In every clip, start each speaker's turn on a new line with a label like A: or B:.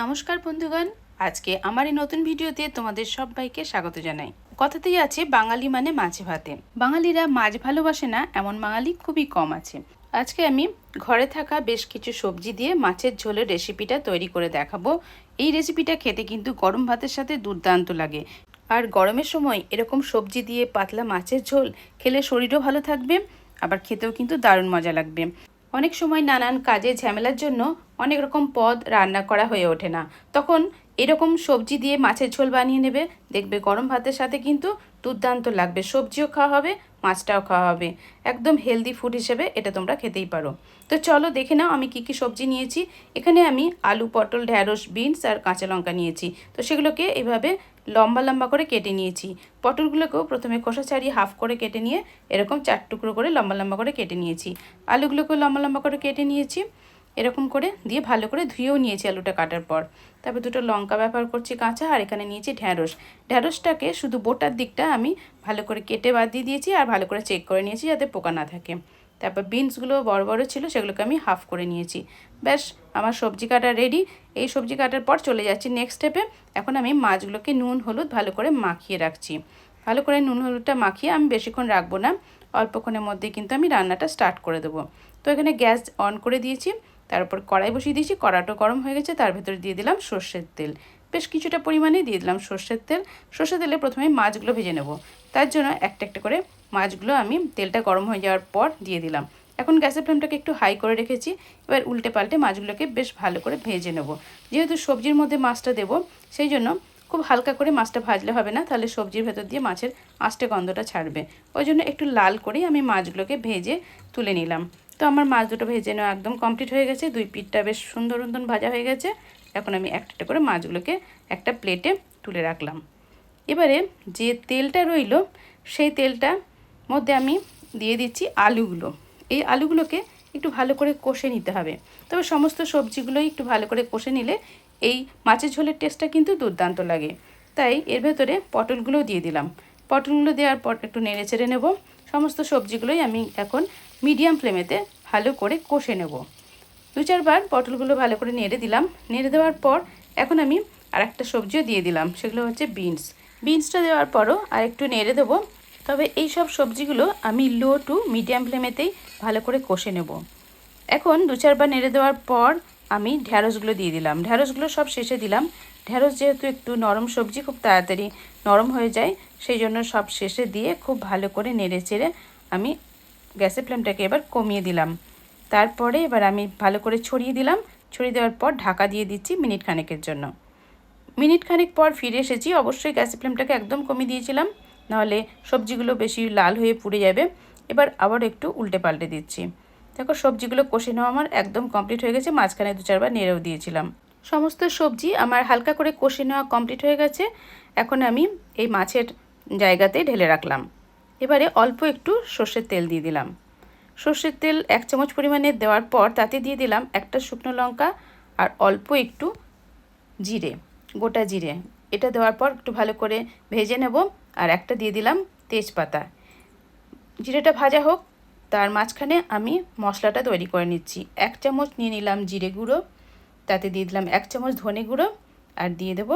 A: নমস্কার বন্ধুগণ, আজকে আমার এই নতুন ভিডিওতে তোমাদের সবাইকে স্বাগত জানাই। কথাতেই আছে, বাঙালি মানে মাছে ভাতে। বাঙালিরা মাছ ভালোবাসে না, এমন বাঙালি খুবই কম আছে। আজকে আমি ঘরে থাকা বেশ কিছু সবজি দিয়ে মাছের ঝোলের রেসিপিটা তৈরি করে দেখাবো। এই রেসিপিটা খেতে কিন্তু গরম ভাতের সাথে দুর্দান্ত লাগে। আর গরমের সময় এরকম সবজি দিয়ে পাতলা মাছের ঝোল খেলে শরীরও ভালো থাকবে, আবার খেতেও কিন্তু দারুণ মজা লাগবে। অনেক সময় নানান কাজে ঝামেলার জন্য অনেক রকম পদ রান্না করা হয়ে ওঠে না। তখন এরকম সবজি দিয়ে মাছের ঝোল বানিয়ে নেবে, দেখবে গরম ভাতের সাথে কিন্তু দুর্দান্ত লাগবে। সবজিও খাওয়া হবে মাছটাও খাওয়া হবে। একদম হেলদি ফুড হিসেবে এটা তোমরা খেতেই পারো। তো চলো দেখে নাও আমি কি কি সবজি নিয়েছি। এখানে আমি আলু, পটল, ঢ্যাঁড়স, বিনস আর কাঁচা লঙ্কা নিয়েছি। তো সেগুলোকে এইভাবে লম্বা লম্বা করে কেটে নিয়েছি। পটলগুলোকেও প্রথমে খোসা ছাড়িয়ে হাফ করে কেটে নিয়ে এরকম চার টুকরো করে লম্বা লম্বা করে কেটে নিয়েছি। আলুগুলোকেও লম্বা লম্বা করে কেটে নিয়েছি। এরকম করে দিয়ে ভালো করে ধুয়েও নিয়েছি আলুটা কাটার পর। তারপর দুটো লঙ্কা ব্যবহার করছি কাঁচা আর এখানে নিয়েছি ঢ্যাঁড়স। ঢ্যাঁড়সটাকে শুধু বোটার দিকটা আমি ভালো করে কেটে বাদ দিয়ে দিয়েছি আর ভালো করে চেক করে নিয়েছি যাতে পোকা না থাকে। তারপর বিনসগুলো বড় বড় ছিল সেগুলোকে আমি হাফ করে নিয়েছি। ব্যাস, আমার সবজি কাটা রেডি এই সবজি কাটার পর চলে যাচ্ছি নেক্সট স্টেপে এখন আমি মাছগুলোকে নুন, হলুদ ভালো করে মাখিয়ে রাখছি। ভালো করে নুন, হলুদটা মাখিয়ে আমি বেশিক্ষণ রাখব না। অল্পক্ষণের মধ্যে কিন্তু আমি রান্নাটা স্টার্ট করে দেবো। তো এখানে গ্যাস অন করে দিয়েছি। তারপর কড়াই বসিয়ে দিয়েছি কড়াটা গরম হয়ে গেছে, তার ভেতরে দিয়ে দিলাম সর্ষের তেল। বেশ কিছুটা পরিমাণে দিয়ে দিলাম সর্ষের তেল। সর্ষের তেলে প্রথমে মাছগুলো ভেজে নেব। তার জন্য একটা একটা করে মাছগুলো আমি তেলটা গরম হয়ে যাওয়ার পর দিয়ে দিলাম। এখন গ্যাসের ফ্লেমটাকে একটু হাই করে রেখেছি। এবার উল্টে পাল্টে মাছগুলোকে বেশ ভালো করে ভেজে নেব। যেহেতু সবজির মধ্যে মাছটা দেব, সেই জন্য খুব হালকা করে মাছটা ভাজলে হবে না, তাহলে সবজির ভেতর দিয়ে মাছের আষ্টে গন্ধটা ছাড়বে। ওই জন্য একটু লাল করেই আমি মাছগুলোকে ভেজে তুলে নিলাম। তো আমার মাছ দুটো ভেজে নেওয়া একদম কমপ্লিট হয়ে গেছে। দুই পিঠটা বেশ সুন্দর সুন্দর ভাজা হয়ে গেছে। এখন আমি একটা করে মাছগুলোকে একটা প্লেটে তুলে রাখলাম। এবারে যে তেলটা রইল, সেই তেলটার মধ্যে আমি দিয়ে দিচ্ছি আলুগুলো। এই আলুগুলোকে একটু ভালো করে কষে নিতে হবে। তবে সমস্ত সবজিগুলোই একটু ভালো করে কষে নিলে এই মাছের ঝোলের টেস্টটা কিন্তু দুর্দান্ত লাগে। তাই এর ভেতরে পটলগুলো দিয়ে দিলাম। পটলগুলো দেওয়ার পর একটু নেড়ে চেড়ে নেব। সমস্ত সবজিগুলোই আমি এখন মিডিয়াম ফ্লেমেতে ভালো করে কষে নেব। দু চারবার পটলগুলো ভালো করে নেড়ে দিলাম। নেড়ে দেওয়ার পর এখন আমি আর একটা সবজিও দিয়ে দিলাম, সেগুলো হচ্ছে বিনস। বিনসটা দেওয়ার পরও আর একটু নেড়ে দেবো। তবে এই সব সবজিগুলো আমি লো টু মিডিয়াম ফ্লেমেতেই ভালো করে কষে নেব। এখন দু চারবার নেড়ে দেওয়ার পর আমি ঢ্যাঁড়সগুলো দিয়ে দিলাম। ঢ্যাঁড়সগুলো সব শেষে দিলাম। ঢ্যাঁড়স যেহেতু একটু নরম সবজি, খুব তাড়াতাড়ি নরম হয়ে যায়, সেই জন্য সব শেষে দিয়ে খুব ভালো করে নেড়ে চেড়ে আমি গ্যাসের ফ্লেমটাকে এবার কমিয়ে দিলাম। তারপরে এবার আমি ভালো করে ছড়িয়ে দিলাম। ছড়িয়ে দেওয়ার পর ঢাকা দিয়ে দিচ্ছি মিনিট খানেকের জন্য। মিনিট খানেক পর ফিরে এসেছি, অবশ্যই গ্যাসের ফ্লেমটাকে একদম কমিয়ে দিয়েছিলাম। নাহলে সবজিগুলো বেশি লাল হয়ে পুড়ে যাবে। এবার আবার একটু উল্টে পাল্টে দিচ্ছি। দেখো, সবজিগুলো কষে নেওয়া আমার একদম কমপ্লিট হয়ে গেছে। মাঝখানে দু চারবার নেড়েও দিয়েছিলাম। সমস্ত সবজি আমার হালকা করে কষে নেওয়া কমপ্লিট হয়ে গেছে। এখন আমি এই মাছের জায়গাতে ঢেলে রাখলাম। এবারে অল্প একটু সর্ষের তেল দিয়ে দিলাম। সর্ষের তেল এক চামচ পরিমাণে দেওয়ার পর তাতে দিয়ে দিলাম একটা শুকনো লঙ্কা আর অল্প একটু জিরে, গোটা জিরে। এটা দেওয়ার পর একটু ভালো করে ভেজে নেব আর একটা দিয়ে দিলাম তেজপাতা। জিরেটা ভাজা হোক, তার মাঝখানে আমি মশলাটা তৈরি করে নিচ্ছি। এক চামচ নিয়ে নিলাম জিরে গুঁড়ো, তাতে দিয়ে দিলাম এক চামচ ধনে গুঁড়ো আর দিয়ে দেবো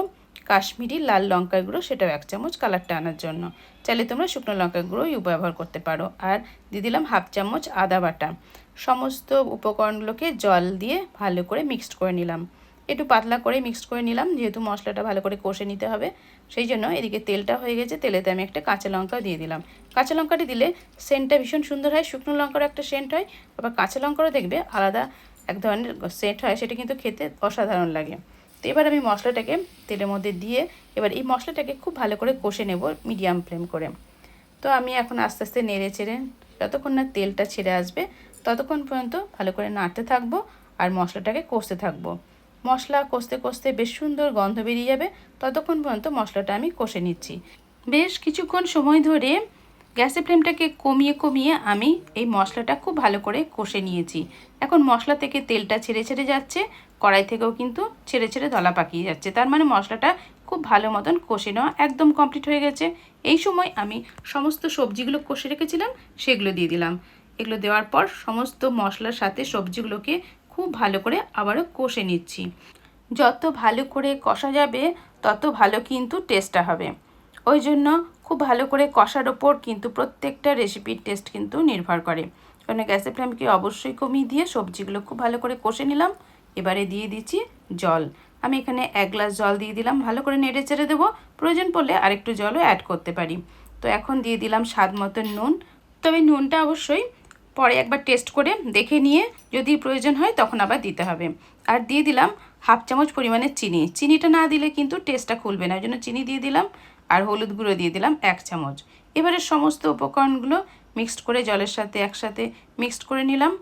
A: কাশ্মীরি লাল লঙ্কার গুঁড়ো, সেটাও এক চামচ কালারটা আনার জন্য। চাইলে তোমরা শুকনো লঙ্কার গুঁড়োই ব্যবহার করতে পারো। আর দিয়ে দিলাম হাফ চামচ আদা বাটা। সমস্ত উপকরণগুলোকে জল দিয়ে ভালো করে মিক্সড করে নিলাম। একটু পাতলা করে মিক্সড করে নিলাম, যেহেতু মশলাটা ভালো করে কষে নিতে হবে। সেই জন্য এদিকে তেলটা হয়ে গেছে, তেলেতে আমি একটা কাঁচা লঙ্কা দিয়ে দিলাম। কাঁচা লঙ্কাটি দিলে সেন্টটা ভীষণ সুন্দর হয়, শুকনো লঙ্কারও একটা সেন্ট হয়, আবার কাঁচা লঙ্কারও দেখবে আলাদা এক ধরনের সেন্ট হয়, সেটা কিন্তু খেতে অসাধারণ লাগে। তো এবার আমি মশলাটাকে তেলের মধ্যে দিয়ে এবার এই মশলাটাকে খুব ভালো করে কষে নেব মিডিয়াম ফ্লেম করে। তো আমি এখন আস্তে আস্তে নেড়ে চেড়ে যতক্ষণ না তেলটা ছেড়ে আসবে ততক্ষণ পর্যন্ত ভালো করে নাড়তে থাকব আর মশলাটাকে কষতে থাকব। মশলা কষতে কষতে বেশ সুন্দর গন্ধ বেরিয়ে যাবে, ততক্ষণ পর্যন্ত মশলাটা আমি কষে নিচ্ছি। বেশ কিছুক্ষণ সময় ধরে গ্যাসের ফ্লেমটাকে কমিয়ে কমিয়ে আমি এই মশলাটা খুব ভালো করে কষে নিয়েছি। এখন মশলা থেকে তেলটা ছেড়ে ছেড়ে যাচ্ছে, কড়াই থেকেও কিন্তু ছেড়ে ছেড়ে দলা পাকিয়ে যাচ্ছে। তার মানে মশলাটা খুব ভালো মতন কষে নেওয়া একদম কমপ্লিট হয়ে গেছে। এই সময় আমি সমস্ত সবজিগুলো কষে রেখেছিলাম, সেগুলো দিয়ে দিলাম। এগুলো দেওয়ার পর সমস্ত মশলার সাথে সবজিগুলোকে খুব ভালো করে আবারও কষে নিচ্ছি। যত ভালো করে কষা যাবে, তত ভালো কিন্তু টেস্টটা হবে। ওই জন্য খুব ভালো করে কষার ওপর কিন্তু প্রত্যেকটা রেসিপির টেস্ট কিন্তু নির্ভর করে। কারণ গ্যাসের ফ্লেমকে অবশ্যই কমিয়ে দিয়ে সবজিগুলো খুব ভালো করে কষে নিলাম। এবারে দিয়ে দিচ্ছি জল। আমি এখানে এক গ্লাস জল দিয়ে দিলাম। ভালো করে নেড়ে চেড়ে দেবো। প্রয়োজন পড়লে আরেকটু জলও অ্যাড করতে পারি। তো এখন দিয়ে দিলাম স্বাদ মতন নুন। তবে নুনটা অবশ্যই পরে একবার টেস্ট করে দেখে নিয়ে যদি প্রয়োজন হয় তখন আবার দিতে হবে। আর দিয়ে দিলাম হাফ চামচ পরিমাণে চিনি। চিনিটা না দিলে কিন্তু টেস্টটা খুলবে না। ওই জন্য চিনি দিয়ে দিলাম। আর হলুদ গুঁড়ো দিয়ে দিলাম এক চামচ। এবারে সমস্ত উপকরণগুলো মিক্সড করে জলের সাথে একসাথে মিক্সড করে নিলাম।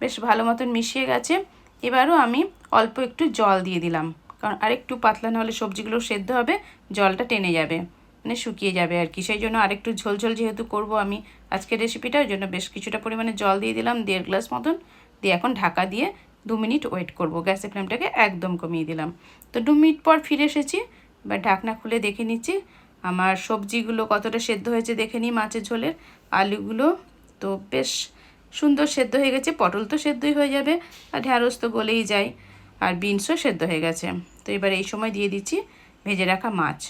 A: বেশ ভালো মতন মিশিয়ে গেছে। এবারও আমি অল্প একটু জল দিয়ে দিলাম। কারণ আরেকটু পাতলা না হলে সবজিগুলো সেদ্ধ হবে, জলটা টেনে যাবে মানে শুকিয়ে যাবে আর কি। সেই জন্য আরেকটু ঝোলঝোল যেহেতু করব আমি আজকের রেসিপিটা ওই জন্য বেশ কিছুটা পরিমাণে জল দিয়ে দিলাম, দেড় গ্লাস মতন। দিয়ে এখন ঢাকা দিয়ে দু মিনিট ওয়েট করব। গ্যাসের ফ্লেমটাকে একদম কমিয়ে দিলাম। তো দু মিনিট পর ফিরে এসেছি, এবার ঢাকনা খুলে দেখে নিচ্ছি। আমার সবজিগুলো কতটা সেদ্ধ হয়েছে দেখে নিই মাছের ঝোলের। আলুগুলো তো বেশ সুন্দর সেদ্ধ হয়ে গেছে, পটল তো সেদ্ধই হয়ে যাবে, আর ঢ্যাঁড়স তো গলেই যায়, আর বিনসও সেদ্ধ হয়ে গেছে। তো এবার এই সময় দিয়ে দিচ্ছি ভেজে রাখা মাছ।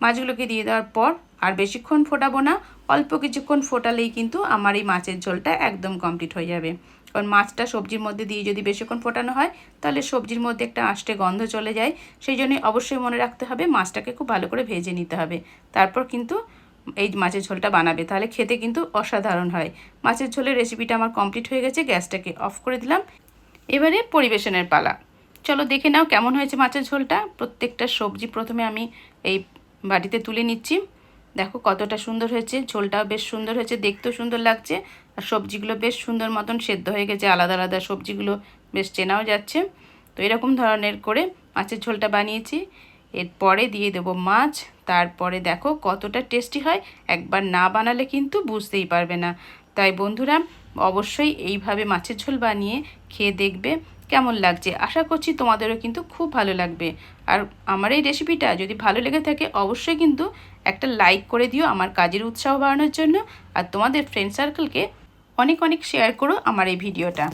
A: মাছগুলোকে দিয়ে দেওয়ার পর আর বেশিক্ষণ ফোটাবো না, অল্প কিছুক্ষণ ফোটালেই কিন্তু আমার এই মাছের ঝোলটা একদম কমপ্লিট হয়ে যাবে। কারণ মাছটা সবজির মধ্যে দিয়ে যদি বেশিক্ষণ ফোটানো হয়, তাহলে সবজির মধ্যে একটা আষ্টে গন্ধ চলে যায়। সেই জন্যই অবশ্যই মনে রাখতে হবে মাছটাকে খুব ভালো করে ভেজে নিতে হবে। তারপর কিন্তু এই মাছের ঝোলটা বানাবে। তাহলে খেতে কিন্তু অসাধারণ হয়। মাছের ঝোলের রেসিপিটা আমার কমপ্লিট হয়ে গেছে, গ্যাসটাকে অফ করে দিলাম। এবারে পরিবেশনের পালা। চলো দেখে নাও কেমন হয়েছে মাছের ঝোলটা। প্রত্যেকটা সবজি প্রথমে আমি এই বাটিতে তুলে নিচ্ছি। দেখো কতটা সুন্দর হয়েছে, ঝোলটাও বেশ সুন্দর হয়েছে, দেখতেও সুন্দর লাগছে। আর সবজিগুলো বেশ সুন্দর মতন সেদ্ধ হয়ে গেছে, আলাদা আলাদা সবজিগুলো বেশ চেনাও যাচ্ছে। তো এরকম ধরনের করে মাছের ঝোলটা বানিয়েছি। এরপরে দিয়ে দেবো মাছ, তারপরে দেখো কতটা টেস্টি হয়, একবার না বানালে কিন্তু বুঝতেই পারবে না। তাই বন্ধুরা, অবশ্যই এইভাবে মাছের ঝোল বানিয়ে খেয়ে দেখবে কেমন লাগছে। আশা করছি তোমাদেরও কিন্তু খুব ভালো লাগবে। আর আমার এই রেসিপিটা যদি ভালো লেগে থাকে, অবশ্যই কিন্তু একটা লাইক করে দিও আমার কাজের উৎসাহ বাড়ানোর জন্য। আর তোমাদের ফ্রেন্ড সার্কেলকে অনেক অনেক শেয়ার করো আমার এই ভিডিওটা।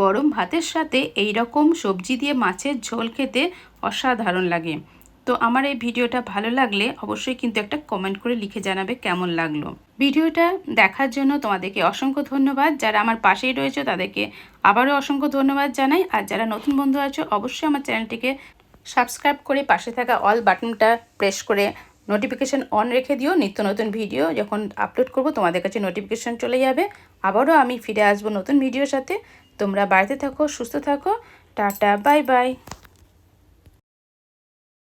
A: গরম ভাতের সাথে এই রকম সবজি দিয়ে মাছের ঝোল খেতে অসাধারণ লাগে। তো আমার এই ভিডিওটা ভালো লাগলে অবশ্যই কিন্তু একটা কমেন্ট করে লিখে জানাবে কেমন লাগল। ভিডিওটা দেখার জন্য তোমাদেরকে অসংখ্য ধন্যবাদ। যারা আমার পাশেই রয়েছে তাদেরকে আবারও অসংখ্য ধন্যবাদ জানাই। আর যারা নতুন বন্ধু আছো, অবশ্যই আমার চ্যানেলটিকে সাবস্ক্রাইব করে পাশে থাকা অল বাটনটা প্রেস করে নোটিফিকেশান অন রেখে দিও, নিত্য নতুন ভিডিও যখন আপলোড করব, তোমাদের কাছে নোটিফিকেশান চলে যাবে। আবারও আমি ফিরে আসব নতুন ভিডিওর সাথে। তোমরা বাড়িতে থাকো, সুস্থ থাকো। Tata bye bye